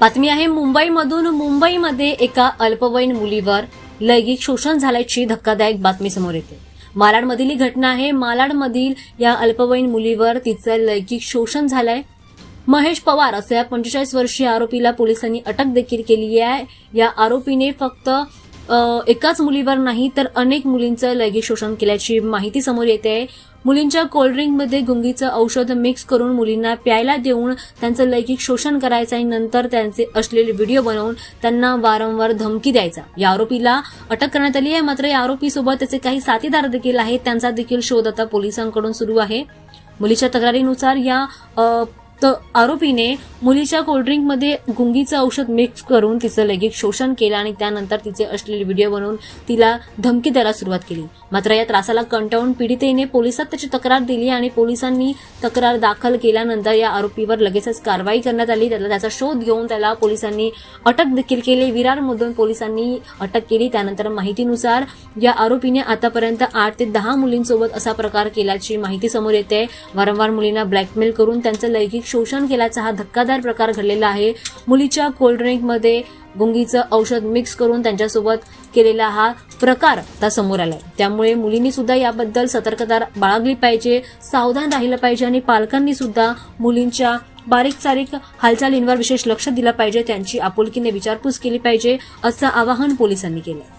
बातमी आहे मुंबईमधून मुंबईमध्ये एका अल्पवयीन मुलीवर लैंगिक शोषण झाल्याची धक्कादायक बातमी समोर येते. मालाडमधील ही घटना आहे. मालाडमधील या अल्पवयीन मुलीवर तिचं लैंगिक शोषण झालंय. महेश पवार असं या पंचेचाळीस वर्षीय आरोपीला पोलिसांनी अटक देखील केली आहे. या आरोपीने फक्त एकाच मुलीवर नाही तर अनेक मुलींचं लैंगिक शोषण केल्याची माहिती समोर येते. आहे मुलींच्या कोल्ड्रिंकमध्ये गुंगीचं औषध मिक्स करून मुलींना प्यायला देऊन त्यांचं लैंगिक शोषण करायचं आणि नंतर त्यांचे असलेले व्हिडिओ बनवून त्यांना वारंवार धमकी द्यायचा. या आरोपीला अटक करण्यात आली आहे मात्र या आरोपीसोबत त्याचे काही साथीदार देखील आहेत. त्यांचा देखील शोध आता पोलिसांकडून सुरू आहे. मुलीच्या तक्रारीनुसार या तर आरोपीने मुलीच्या कोल्ड्रिंकमध्ये गुंगीचं औषध मिक्स करून तिचं लैंगिक शोषण केलं आणि त्यानंतर तिचे असलेले व्हिडिओ बनवून तिला धमकी द्यायला सुरुवात केली. मात्र या त्रासाला कंटाळून पीडितेने पोलिसात त्याची तक्रार दिली आणि पोलिसांनी तक्रार दाखल केल्यानंतर या आरोपीवर लगेचच कारवाई करण्यात आली. त्याला त्याचा शोध घेऊन त्याला पोलिसांनी अटक देखील केली. विरारमधून पोलिसांनी अटक केली. त्यानंतर माहितीनुसार या आरोपीने आतापर्यंत आठ ते दहा मुलींसोबत असा प्रकार केल्याची माहिती समोर येते. वारंवार मुलींना ब्लॅकमेल करून त्यांचं लैंगिक शोषण केल्याचा हा धक्कादार प्रकार घडलेला आहे. मुलीच्या कोल्ड्रिंकमध्ये गुंगीचं औषध मिक्स करून त्यांच्यासोबत केलेला हा प्रकार आता समोर आलाय. त्यामुळे मुलींनी सुद्धा याबद्दल सतर्कता बाळगली पाहिजे सावधान राहिलं पाहिजे आणि पालकांनी सुद्धा मुलींच्या बारीक सारीक हालचालींवर विशेष लक्ष दिलं पाहिजे. त्यांची आपुलकीने विचारपूस केली पाहिजे असं आवाहन पोलिसांनी केलं